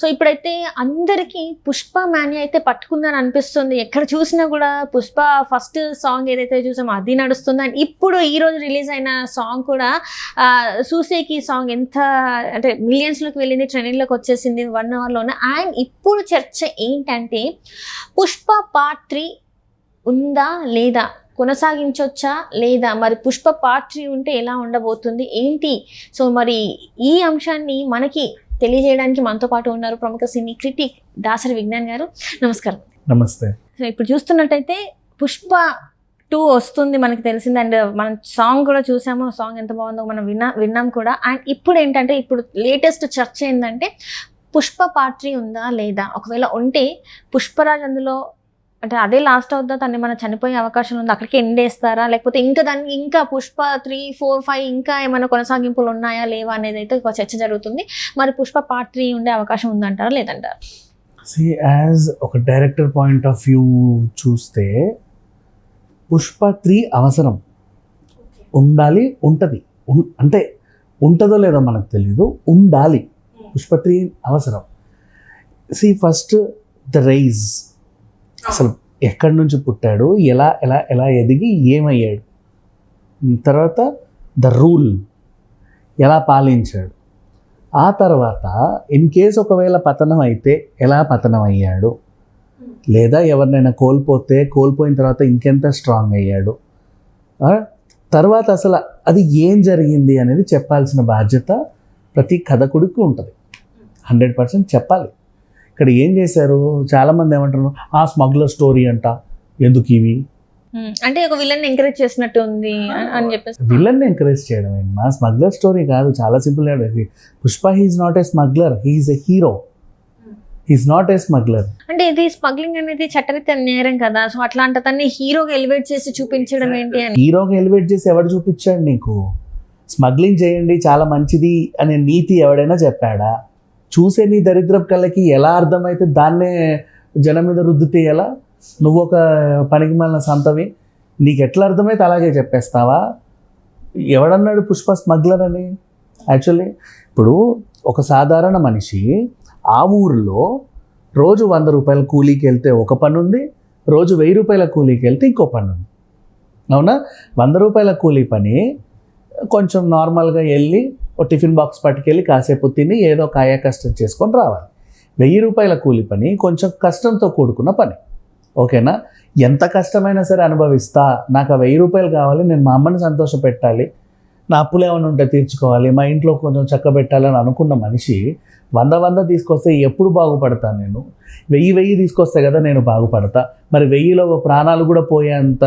So ఇప్పుడైతే అందరికీ పుష్ప మాని అయితే పట్టుకుందని అనిపిస్తుంది. ఎక్కడ చూసినా కూడా పుష్ప ఫస్ట్ సాంగ్ ఏదైతే చూసామో అది నడుస్తుంది. అండ్ ఇప్పుడు ఈ రోజు రిలీజ్ అయిన సాంగ్ కూడా చూసేకి సూసేకి సాంగ్ ఎంత అంటే మిలియన్స్లోకి వెళ్ళింది ట్రెండింగ్లోకి వచ్చేసింది వన్ అవర్లోనే. అండ్ ఇప్పుడు చర్చ ఏంటంటే పుష్ప పార్ట్ త్రీ ఉందా లేదా? కొనసాగించవచ్చా లేదా? మరి పుష్ప పార్ట్ త్రీ ఉంటే ఎలా ఉండబోతుంది? ఏంటి? సో మరి ఈ అంశాన్ని మనకి తెలియజేయడానికి మనతో పాటు ఉన్నారు ప్రముఖ సినీ క్రిటిక్ దాసరి విజ్ఞాన్ గారు. నమస్కారం. నమస్తే. ఇప్పుడు చూస్తున్నట్టయితే పుష్ప టూ వస్తుంది మనకి తెలిసింది. అండ్ మనం సాంగ్ కూడా చూసాము. సాంగ్ ఎంత బాగుందో మనం విన్నా విన్నాం కూడా. అండ్ ఇప్పుడు ఏంటంటే ఇప్పుడు లేటెస్ట్ చర్చ ఏంటంటే పుష్ప పార్ట్ ఉందా లేదా? ఒకవేళ ఉంటే పుష్పరాజ్ అందులో అంటే అదే లాస్ట్ అవుద్దా? తను మన చనిపోయే అవకాశం ఉంది? అక్కడికి ఎండ్ వేస్తారా లేకపోతే ఇంకా దానికి ఇంకా పుష్ప త్రీ ఫోర్ ఫైవ్ ఇంకా ఏమైనా కొనసాగింపులు ఉన్నాయా? లేవా? అనేది అయితే చర్చ జరుగుతుంది. మరి పుష్ప పార్ట్ త్రీ ఉండే అవకాశం ఉందంటారా? లేదంటారా? సి యాజ్ ఒక డైరెక్టర్ పాయింట్ ఆఫ్ వ్యూ చూస్తే పుష్ప త్రీ అవసరం. ఉండాలి ఉంటుంది. అంటే ఉంటుందో లేదో మనకు తెలీదు. ఉండాలి. పుష్ప త్రీ అవసరం. సి ఫస్ట్ ద రైజ్ అసలు ఎక్కడి నుంచి పుట్టాడు? ఎలా ఎలా ఎలా ఎదిగి ఏమయ్యాడు? తర్వాత ద రూల్ ఎలా పాలించాడు? ఆ తర్వాత ఇన్ కేస్ ఒకవేళ పతనం అయితే ఎలా పతనం అయ్యాడు? లేదా ఎవరినైనా కోల్పోతే కోల్పోయిన తర్వాత ఇంకెంత స్ట్రాంగ్ అయ్యాడు? తర్వాత అసలు అది ఏం జరిగింది అనేది చెప్పాల్సిన బాధ్యత ప్రతి కథకుడికి ఉంటుంది. హండ్రెడ్ పర్సెంట్ చెప్పాలి. ఇక్కడ ఏం చేశారు? చాలామంది ఏమంటారు ఆ స్మగ్లర్ స్టోరీ అంట ఎందుకు ఇవి? అంటే ఒక విలన్ ఎంకరేజ్ చేసినట్టు ఉంది అని- చెప్పేసి. విలన్ని ఎంకరేజ్ చేయడం ఏంటి? మా స్మగ్లర్ స్టోరీ కాదు చాలా simple Pushpa he's not a smuggler he's a hero he's not a smuggler అంటే ఇది స్మగ్లింగ్ అనేది చట్టరీత్యా నేరం కదా? సో అట్లాంటి తన్ని హీరోగా ఎలివేట్ చేసి చూపించడం ఏంటి అని. హీరోగా ఎలివేట్ చేసి ఎవడు చూపించాడు నీకు? స్మగ్లింగ్ చేయండి చాలా మంచిది అనే నీతి ఎవడైనా చెప్పాడా? చూసే నీ దరిద్రపు కళ్ళకి ఎలా అర్థమైతే దాన్నే జనం మీద రుద్దితే ఎలా? నువ్వు ఒక పనికి మాలిన సంతవి. నీకు ఎట్లా అర్థమైతే అలాగే చెప్పేస్తావా? ఎవడన్నాడు పుష్ప స్మగ్లర్ అని యాక్చువల్లీ ఇప్పుడు ఒక సాధారణ మనిషి ఆ ఊరిలో రోజు వంద రూపాయల కూలీకి వెళ్తే ఒక పని ఉంది రోజు వెయ్యి రూపాయల కూలీకి వెళ్తే ఇంకో పని ఉంది అవునా? వంద రూపాయల కూలీ పని కొంచెం నార్మల్గా వెళ్ళి ఒక టిఫిన్ బాక్స్ పట్టుకెళ్ళి కాసేపు తిని ఏదో కాయ కష్టం చేసుకొని రావాలి. వెయ్యి రూపాయల కూలి పని కొంచెం కష్టంతో కూడుకున్న పని. ఓకేనా? ఎంత కష్టమైనా సరే అనుభవిస్తా. నాకు ఆ వెయ్యి రూపాయలు కావాలి నేను మా అమ్మని సంతోష పెట్టాలి నా అప్పులు ఏమైనా ఉంటే తీర్చుకోవాలి. మా ఇంట్లో కొంచెం చక్క పెట్టాలని అనుకున్న మనిషి వంద వంద తీసుకొస్తే ఎప్పుడు బాగుపడతాను నేను? వెయ్యి వెయ్యి తీసుకొస్తే కదా నేను బాగుపడతా. మరి వెయ్యిలో ప్రాణాలు కూడా పోయేంత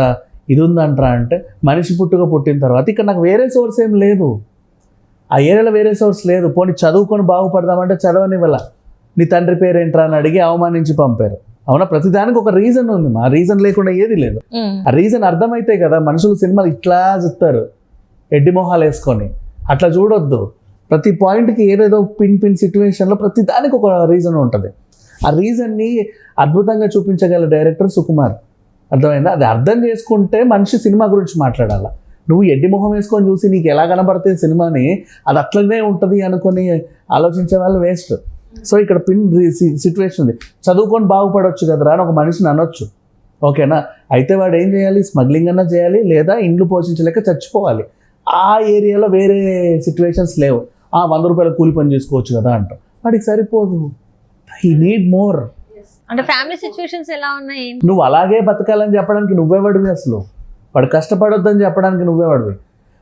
ఇది ఉందంటారా అంటే మనిషి పుట్టుక పుట్టిన తర్వాత ఇక్కడ నాకు వేరే సోర్స్ ఏం లేదు. ఆ ఏరియాలో వేరే సోర్స్ లేదు. పోనీ చదువుకొని బాగుపడదామంటే చదవనివ్వాల. నీ తండ్రి పేరు ఏంట్రా అని అడిగి అవమానించి పంపారు. అవునా? ప్రతిదానికి ఒక రీజన్ ఉంది మా. రీజన్ లేకుండా ఏది లేదు. ఆ రీజన్ అర్థమైతే కదా మనుషులు సినిమాలు ఇట్లా చూస్తారు. ఎడ్డి మొహాలు వేసుకొని. అట్లా చూడొద్దు. ప్రతి పాయింట్కి ఏదేదో పిన్ పిన్ సిచ్యువేషన్లో ప్రతి దానికి ఒక రీజన్ ఉంటుంది. ఆ రీజన్ని అద్భుతంగా చూపించగల డైరెక్టర్ సుకుమార్. అర్థమైందా? అది అర్థం చేసుకుంటే మనిషి సినిమా గురించి మాట్లాడాల? నువ్వు ఎడ్డి మొహం వేసుకొని చూసి నీకు ఎలా కనబడుతుంది సినిమాని అది అట్లనే ఉంటుంది అనుకొని ఆలోచించే వాళ్ళు వేస్ట్ సో ఇక్కడ పిన్ సిచ్యువేషన్ ఉంది. చదువుకొని బాగుపడవచ్చు కదరా అని ఒక మనిషిని అనొచ్చు. ఓకేనా? అయితే వాడు ఏం చేయాలి? స్మగ్లింగ్ అన్నా చేయాలి లేదా ఇండ్లు పోషించలేక చచ్చిపోవాలి. ఆ ఏరియాలో వేరే సిచ్యువేషన్స్ లేవు. ఆ వంద రూపాయల కూలి పని చేసుకోవచ్చు కదా అంట. వాడికి సరిపోదు. హీ నీడ్ మోర్ అంటే ఫ్యామిలీ సిచ్యువేషన్స్ ఎలా ఉన్నాయి? నువ్వు అలాగే బతకాలని చెప్పడానికి నువ్వేవాడివి అసలు? వాడు కష్టపడొద్దని చెప్పడానికి నువ్వేవాడివి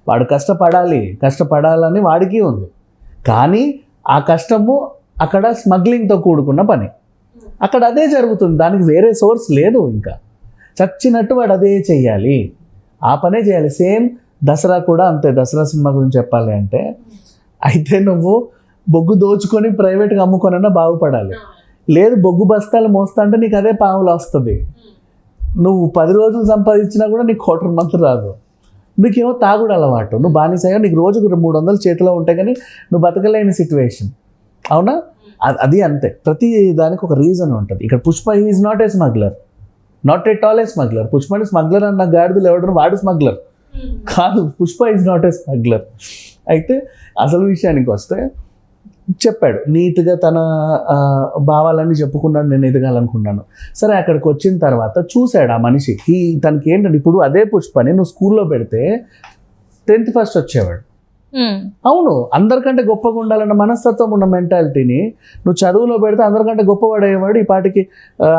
వాడు కష్టపడాలి కష్టపడాలని వాడికి ఉంది. కానీ ఆ కష్టము అక్కడ స్మగ్లింగ్తో కూడుకున్న పని. అక్కడ అదే జరుగుతుంది. దానికి వేరే సోర్స్ లేదు ఇంకా. చచ్చినట్టు వాడు అదే చెయ్యాలి. ఆ పనే చేయాలి. సేమ్ దసరా కూడా అంతే. దసరా సినిమా గురించి చెప్పాలి అంటే అయితే నువ్వు బొగ్గు దోచుకొని ప్రైవేట్గా అమ్ముకొనన్నా బాగుపడాలి. లేదు బొగ్గు బస్తాలు మోస్తా అంటే నీకు అదే పావులు వస్తుంది. నువ్వు పది రోజులు సంపాదించినా కూడా నీకు క్వార్టర్ మంత్ రాదు. నీకేమో తాగుడు అలవాటు. నువ్వు బానిసగా నీకు రోజుకు మూడు వందలు చేతిలో ఉంటే కానీ నువ్వు బతకలేని సిచ్యువేషన్ అవునా? అది అంతే. ప్రతి దానికి ఒక రీజన్ ఉంటుంది. ఇక్కడ Pushpa is not a smuggler not at all a smuggler పుష్పని smuggler అన్న గాడిదలు ఎవడను వాడు స్మగ్లర్ కాదు Pushpa is not a smuggler అయితే అసలు విషయానికి వస్తే చెప్పాడు. నీట్గా తన భావాలన్నీ చెప్పుకున్నాడు నేను ఎదగాలనుకున్నాను. సరే అక్కడికి వచ్చిన తర్వాత చూశాడు ఆ మనిషి. ఈ తనకి ఏంటంటే ఇప్పుడు అదే పుష్పని నువ్వు స్కూల్లో పెడితే టెన్త్ ఫస్ట్ వచ్చేవాడు. అవును అందరికంటే గొప్పగా ఉండాలన్న మనస్తత్వం ఉన్న మెంటాలిటీని నువ్వు చదువులో పెడితే అందరికంటే గొప్పవాడు అయ్యేవాడు ఈ పాటికి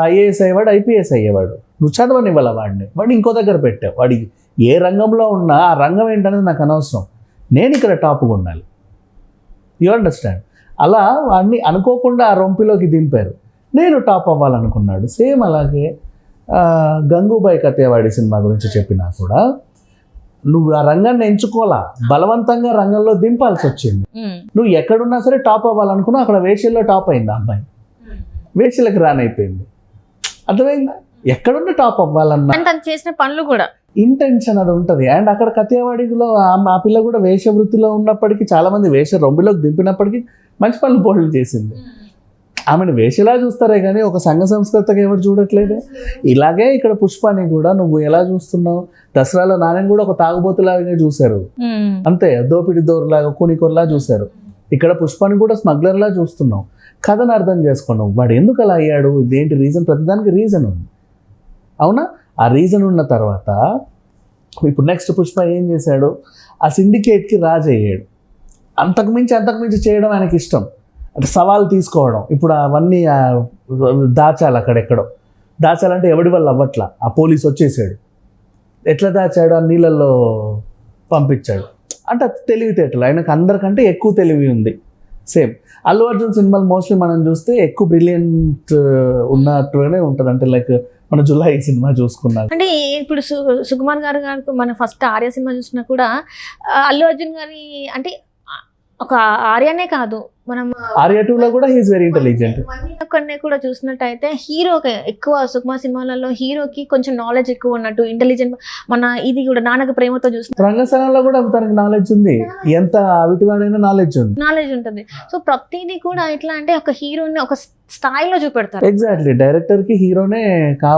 ఐఏఎస్ అయ్యేవాడు ఐపీఎస్ అయ్యేవాడు. నువ్వు చదవనివ్వాల వాడిని. వాడిని ఇంకో దగ్గర పెట్టావు. వాడి ఏ రంగంలో ఉన్నా ఆ రంగం ఏంటనేది నాకు అనవసరం. నేను ఇక్కడ టాప్గా ఉండాలి. You understand? అలా వాడిని అనుకోకుండా ఆ రొంపిలోకి దింపారు. నేను టాప్ అవ్వాలనుకున్నాడు. సేమ్ అలాగే గంగూబాయ్ కతేవాడి సినిమా గురించి చెప్పినా కూడా నువ్వు ఆ రంగాన్ని ఎంచుకోవాలా? బలవంతంగా రంగంలో దింపాల్సి వచ్చింది. నువ్వు ఎక్కడున్నా సరే టాప్ అవ్వాలనుకున్నా అక్కడ వేషల్లో టాప్ అయింది అమ్మాయి. వేషలకు రానైపోయింది. అర్థమైందా? ఎక్కడున్నా టాప్ అవ్వాలన్న. చేసిన పనులు కూడా. ఇంటెన్షన్ అది ఉంటుంది. అండ్ అక్కడ కథేవాడిలో ఆ- పిల్ల కూడా వేష వృత్తిలో ఉన్నప్పటికీ చాలా మంది వేష రొంబిలోకి దింపినప్పటికీ మంచి పనులు పోట్లు చేసింది. ఆమెను వేషలా చూస్తారే కానీ ఒక సంఘ సంస్కృతిగా ఎవరు చూడట్లేదు? ఇలాగే ఇక్కడ పుష్పాని కూడా నువ్వు ఎలా చూస్తున్నావు? దసరాలో నాన్నని కూడా ఒక తాగుబోతులాగానే చూశారు. ఉమ్, అంతే దోపిడి దోరులాగా కూనికొరలా చూశారు. ఇక్కడ పుష్పాన్ని కూడా స్మగ్లర్లా చూస్తున్నాం కథను అర్థం చేసుకున్నాం వాడు ఎందుకు అలా అయ్యాడు? ఇదేంటి రీజన్? ప్రతిదానికి రీజన్ ఉంది. అవునా? ఆ రీజన్ ఉన్న తర్వాత ఇప్పుడు నెక్స్ట్ పుష్ప ఏం చేశాడు? ఆ సిండికేట్కి రాజు అయ్యాడు. అంతకుమించి అంతకుమించి చేయడం ఆయనకి ఇష్టం. అంటే సవాల్ తీసుకోవడం. ఇప్పుడు అవన్నీ దాచాలి అక్కడెక్కడో. దాచాలంటే ఎవడి వల్ల అవ్వట్లా? ఆ పోలీస్ వచ్చేసాడు. ఎట్లా దాచాడు? ఆ నీళ్ళల్లో పంపించాడు. అంటే అది తెలివితేటలు. ఆయనకు అందరికంటే ఎక్కువ తెలివి ఉంది. సేమ్. అల్లు అర్జున్ సినిమాలు మోస్ట్లీ మనం చూస్తే ఎక్కువ బ్రిలియంట్ ఉన్నట్టుగానే ఉంటుంది అంటే లైక్ మన జులై సినిమా చూసుకున్నాం అంటే ఇప్పుడు సు సుకుమార్ గారు గారు మన ఫస్ట్ ఆర్య సినిమా చూసినా కూడా అల్లు అర్జున్ గారి అంటే ఒక ఆర్యనే కాదు మనం ఆర్య కూడా వెరీ ఇంటెలిజెంట్ కొన్ని కూడా చూసినట్టయితే హీరోకి ఎక్కువ సుకుమార్ సినిమాలలో హీరోకి కొంచెం నాలెడ్జ్ ఎక్కువ ఉన్నట్టు ఇంటెలిజెంట్ మన ఇది కూడా నాన్నకు ప్రేమతో చూసిన రంగస్థలంలో కూడా తనకి నాలెడ్జ్ ఉంది. ఎంత నాలెడ్జ్ ఉంది. నాలెడ్జ్ ఉంటుంది. సో ప్రతిదీ కూడా ఎట్లా అంటే ఒక హీరోని ఒక స్థాయిలో చూపెడతారు. ఎగ్జాక్ట్లీ డైరెక్టర్కి హీరోనే కా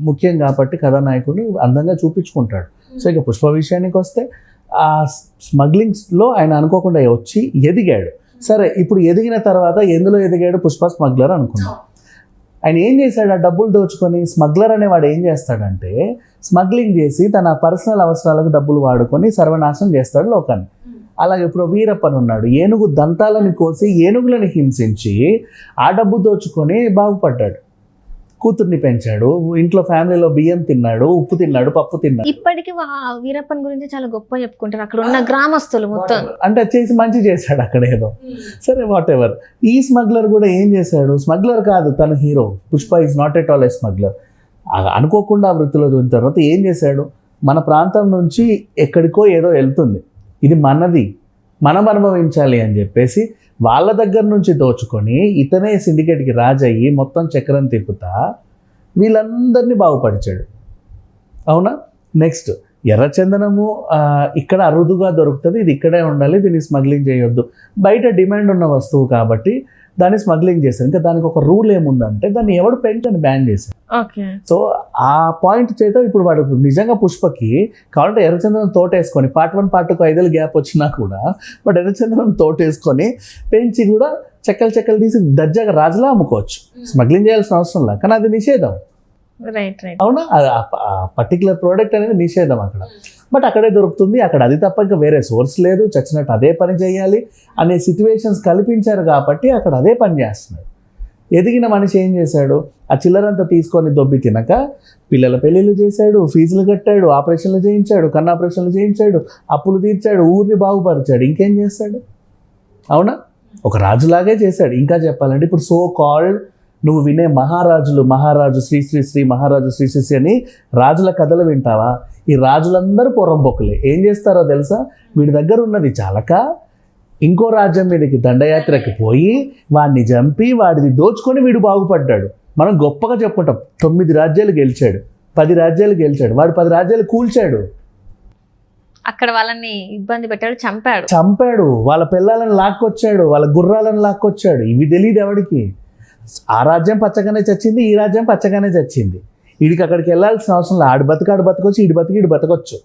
ముఖ్యం కాబట్టి కథానాయకుడు అందంగా చూపించుకుంటాడు. సో ఇక పుష్ప విషయానికి వస్తే ఆ స్మగ్లింగ్స్లో ఆయన అనుకోకుండా వచ్చి ఎదిగాడు. సరే ఇప్పుడు ఎదిగిన తర్వాత ఎందులో ఎదిగాడు పుష్ప స్మగ్లర్ అనుకున్నాం ఆయన ఏం చేశాడు? ఆ డబ్బులు దోచుకొని స్మగ్లర్ అనేవాడు ఏం చేస్తాడంటే స్మగ్లింగ్ చేసి తన పర్సనల్ అవసరాలకు డబ్బులు వాడుకొని సర్వనాశనం చేస్తాడు లోకాన్ని. అలాగే ఇప్పుడు వీరప్పన్ ఉన్నాడు. ఏనుగు దంతాలను కోసి ఏనుగులను హింసించి ఆ డబ్బు దోచుకొని బాగుపడ్డాడు. కూతుర్ని పెంచాడు ఇంట్లో ఫ్యామిలీలో బియ్యం తిన్నాడు ఉప్పు తిన్నాడు పప్పు తిన్నాడు. ఇప్పటికీ వీరప్పన్ గురించి చాలా గొప్ప చెప్పుకుంటారు. అక్కడ ఉన్న గ్రామస్తులు మొత్తం. అంటే చేసి మంచి చేశాడు అక్కడ ఏదో. సరే వాట్ ఎవర్ ఈ స్మగ్లర్ కూడా ఏం చేశాడు? స్మగ్లర్ కాదు తన hero. Pushpa is not at all a smuggler అనుకోకుండా ఆ వృత్తిలో చూసిన తర్వాత ఏం చేశాడు? మన ప్రాంతం నుంచి ఎక్కడికో ఏదో వెళ్తుంది. ఇది మనది. మనం అనుభవించాలి అని చెప్పేసి వాళ్ళ దగ్గర నుంచి దోచుకొని ఇతనే సిండికేట్కి రాజయ్యి మొత్తం చక్రం తిప్పుతా వీళ్ళందరినీ బాగుపరిచాడు. అవునా? నెక్స్ట్ ఎర్రచందనము ఇక్కడ అరుదుగా దొరుకుతుంది ఇది ఇక్కడే ఉండాలి దీన్ని స్మగ్లింగ్ చేయొద్దు. బయట డిమాండ్ ఉన్న వస్తువు కాబట్టి దాన్ని స్మగ్లింగ్ చేశారు. ఇంకా దానికి ఒక రూల్ ఏముందంటే దాన్ని ఎవడు పెంచని బ్యాన్ చేశారు ఓకే. సో ఆ పాయింట్ చేత ఇప్పుడు వాడు నిజంగా పుష్పకి కావాలంటే ఎర్రచందనం తోటేసుకొని పార్ట్ వన్ పార్ట్ టూ ఐదేళ్ళు గ్యాప్ వచ్చినా కూడా బట్ ఎర్రచందనం తోటేసుకొని పెంచి కూడా చెక్కలు చెక్కలు తీసి దర్జాగా రాజులా అమ్ముకోవచ్చు. స్మగ్లింగ్ చేయాల్సిన అవసరం లేదు. కానీ అది నిషేధం. రైట్ రైట్ అవునా? పర్టికులర్ ప్రోడక్ట్ అనేది నిషేధం అక్కడ. బట్ అక్కడే దొరుకుతుంది. అక్కడ అది తప్ప ఇంకా వేరే సోర్స్ లేదు. చచ్చినట్టు అదే పని చేయాలి అనే సిచ్యువేషన్స్ కల్పించారు కాబట్టి అక్కడ అదే పని చేస్తున్నాడు ఎదిగిన మనిషి ఏం చేశాడు? ఆ చిల్లరంతా తీసుకొని దొబ్బి తినక పిల్లల పెళ్ళిళ్ళు చేశాడు ఫీజులు కట్టాడు ఆపరేషన్లు చేయించాడు కన్ను ఆపరేషన్లు చేయించాడు అప్పులు తీర్చాడు ఊరిని బాగుపరిచాడు. ఇంకేం చేస్తాడు? అవునా? ఒక రాజులాగే చేశాడు. ఇంకా చెప్పాలంటే ఇప్పుడు సో కాల్డ్ నువ్వు వినే మహారాజులు మహారాజు శ్రీ శ్రీ శ్రీ మహారాజు శ్రీ శ్రీ శ్రీ అని రాజుల కథలు వింటావా? ఈ రాజులందరూ పొరంబొక్కులే. ఏం చేస్తారో తెలుసా? వీడి దగ్గర ఉన్నది చాలక. ఇంకో రాజ్యం మీదకి దండయాత్రకి పోయి వాడిని చంపి వాడిని దోచుకొని వీడు బాగుపడ్డాడు. మనం గొప్పగా చెప్పుకుంటాం. తొమ్మిది రాజ్యాలు గెలిచాడు. పది రాజ్యాలు గెలిచాడు. వాడు పది రాజ్యాలు కూల్చాడు. అక్కడ వాళ్ళని ఇబ్బంది పెట్టాడు చంపాడు. చంపాడు. వాళ్ళ పిల్లలను లాక్కొచ్చాడు. వాళ్ళ గుర్రాలను లాక్కొచ్చాడు. ఇవి తెలియదు ఎవడికి? ఆ రాజ్యం పచ్చగానే చచ్చింది ఈ రాజ్యం పచ్చగానే చచ్చింది. వీడికి అక్కడికి వెళ్ళాల్సిన అవసరం లేదు. ఆడి బతుకు ఆడు బతకొచ్చు ఈడి బతికి ఈడు బతకొచ్చు.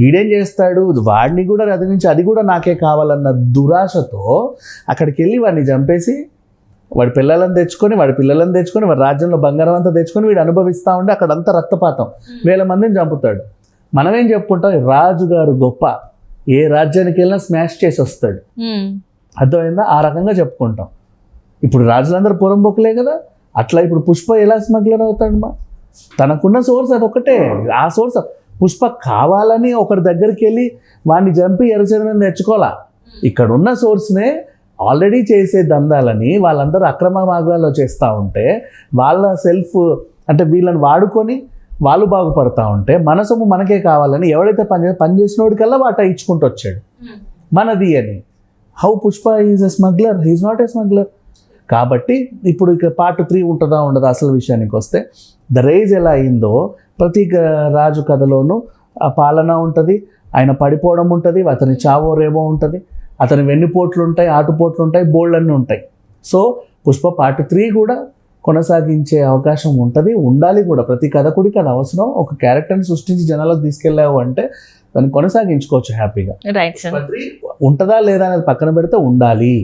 ఈడేం చేస్తాడు? వాడిని కూడా అది నుంచి అది కూడా నాకే కావాలన్న దురాశతో అక్కడికి వెళ్ళి వాడిని చంపేసి వాడి పిల్లలను తెచ్చుకొని వాడి పిల్లలను తెచ్చుకొని వాడి రాజ్యంలో బంగారం అంతా తెచ్చుకొని వీడు అనుభవిస్తూ ఉంటే అక్కడంతా రక్తపాతం. వేల మందిని చంపుతాడు. మనమేం చెప్పుకుంటాం? రాజుగారు గొప్ప. ఏ రాజ్యానికి వెళ్ళినా స్మాష్ చేసి వస్తాడు. అర్థమైందా? ఆ రకంగా చెప్పుకుంటాం. ఇప్పుడు రాజులందరూ పొరంబొక్కలే కదా. అట్లా ఇప్పుడు పుష్ప ఎలా స్మగ్లర్ అవుతాడు మా? తనకున్న సోర్స్ అది ఒకటే ఆ సోర్స్ పుష్ప కావాలని ఒకరి దగ్గరికి వెళ్ళి వాడిని చంపి ఎర్రచందనం తెచ్చుకోవాలా ఇక్కడ ఉన్న సోర్స్నే ఆల్రెడీ చేసే దందాలని వాళ్ళందరూ అక్రమ మార్గాల్లో చేస్తూ ఉంటే వాళ్ళ సెల్ఫ్ అంటే వీళ్ళని వాడుకొని వాళ్ళు బాగుపడతా ఉంటే మన సొమ్ము మనకే కావాలని ఎవడైతే పని పని చేసినోడికల్లా వాట ఇచ్చుకుంటూ వచ్చాడు మనది అని. How Pushpa is a smuggler he's not a smuggler కాబట్టి ఇప్పుడు ఇక పార్ట్ త్రీ ఉంటుందా ఉండదా అసలు విషయానికి వస్తే ద రేజ్ ఎలా అయిందో ప్రతి రాజు కథలోనూ ఆ పాలన ఉంటుంది ఆయన పడిపోవడం ఉంటుంది అతని చావో రేవో ఉంటుంది అతని వెన్నుపోట్లు ఉంటాయి ఆటుపోట్లు ఉంటాయి బోల్డ్ అన్నీ ఉంటాయి. సో పుష్ప పార్ట్ త్రీ కూడా కొనసాగించే అవకాశం ఉంటుంది ఉండాలి కూడా. ప్రతి కథకుడికి అది అవసరం. ఒక క్యారెక్టర్ని సృష్టించి జనాలకు తీసుకెళ్ళావు అంటే దాన్ని కొనసాగించుకోవచ్చు హ్యాపీగా. ఉంటుందా లేదా అనేది పక్కన పెడితే ఉండాలి.